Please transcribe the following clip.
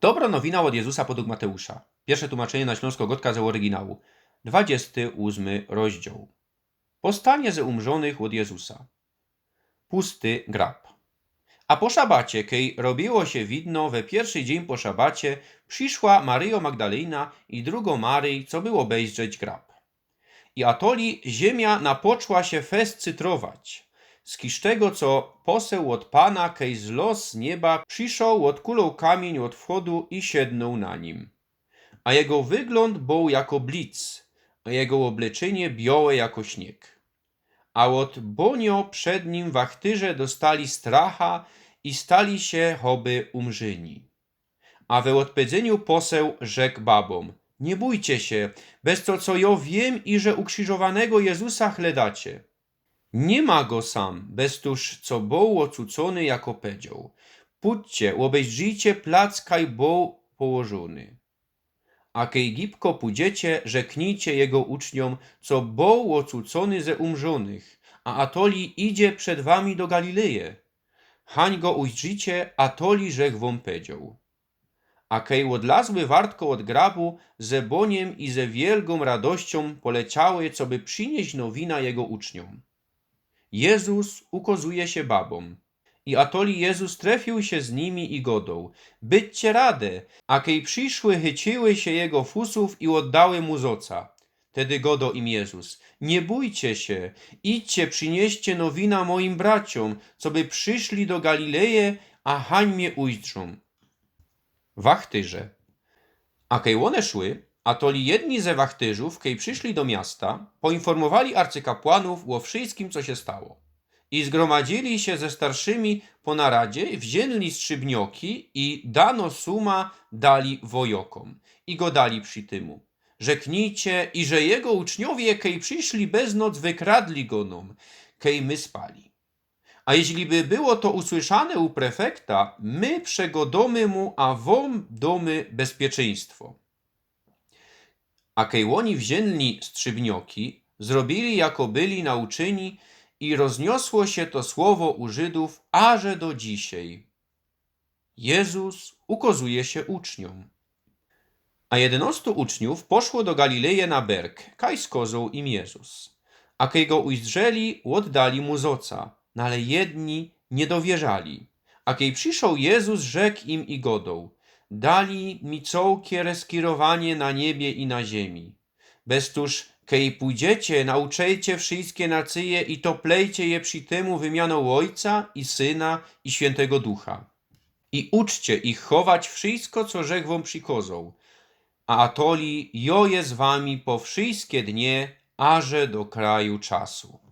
Dobra nowina od Jezusa podług Mateusza. Pierwsze tłumaczenie na śląsko-gotka z oryginału. 28 rozdział. Postanie ze umrzonych od Jezusa. Pusty grab. A po szabacie, kej robiło się widno, we pierwszy dzień po szabacie, przyszła Maryjo Magdalena i drugo Maryj, co było obejrzeć grab. I atoli ziemia napoczła się fescytrować. Z kisztego, co poseł od Pana, kej z los nieba, przyszł od kulą kamień od wchodu i siednął na nim. A jego wygląd był jako blic, a jego obleczenie białe jako śnieg. A od bonio przed nim wachtyrze dostali stracha i stali się choby umrzyni. A we odpowiedzeniu poseł rzekł babom, nie bójcie się, bez to co ja wiem i że ukrzyżowanego Jezusa chledacie. Nie ma go sam, bez tuż co był ocucony jako powiedział. Pójdźcie, obejrzyjcie plac kaj był położony. A kej gipko pójdziecie, rzeknijcie jego uczniom, co był ocucony ze umrzonych, a atoli idzie przed wami do Galileje. Hań go ujrzycie, atoli rzech wam powiedział. A kej odlazły wartko od grabu, ze boniem i ze wielką radością poleciały, co by przynieść nowina jego uczniom. Jezus ukazuje się babom. I atoli Jezus trefił się z nimi i godą. Byćcie radę, a kej przyszły chyciły się jego fusów i oddały mu zoca. Tedy godo im Jezus. Nie bójcie się, idźcie, przynieście nowina moim braciom, co by przyszli do Galileje, a hań mnie ujrzą. Wachtyrze. A kej one szły, a toli jedni ze wachtyrzów, kej przyszli do miasta, poinformowali arcykapłanów o wszystkim, co się stało. I zgromadzili się ze starszymi po naradzie, wzięli strzybnioki i dano suma dali wojokom. I go dali przy tymu. Rzeknijcie, i że jego uczniowie, kej przyszli bez noc, wykradli go nam, kej my spali. A jeśli by było to usłyszane u prefekta, my przegodomy mu, a wam domy bezpieczeństwo. A kejłoni wzięli strzybnioki, zrobili jako byli nauczyni i rozniosło się to słowo u Żydów aże do dzisiaj. Jezus ukazuje się uczniom. A jedenastu uczniów poszło do Galileje na berg, kaj skozą im Jezus. A kej go ujrzeli, oddali mu zoca, no ale jedni nie dowierzali. A kej przyszł Jezus, rzekł im i godą, dali mi całkie skierowanie na niebie i na ziemi. Bez tuż, kej pójdziecie, nauczejcie wszystkie nacje i toplejcie je przy temu wymianą Ojca i Syna i Świętego Ducha. I uczcie ich chować wszystko, co rzekł przykozą. A atoli jo je z wami po wszystkie dnie, aże do kraju czasu.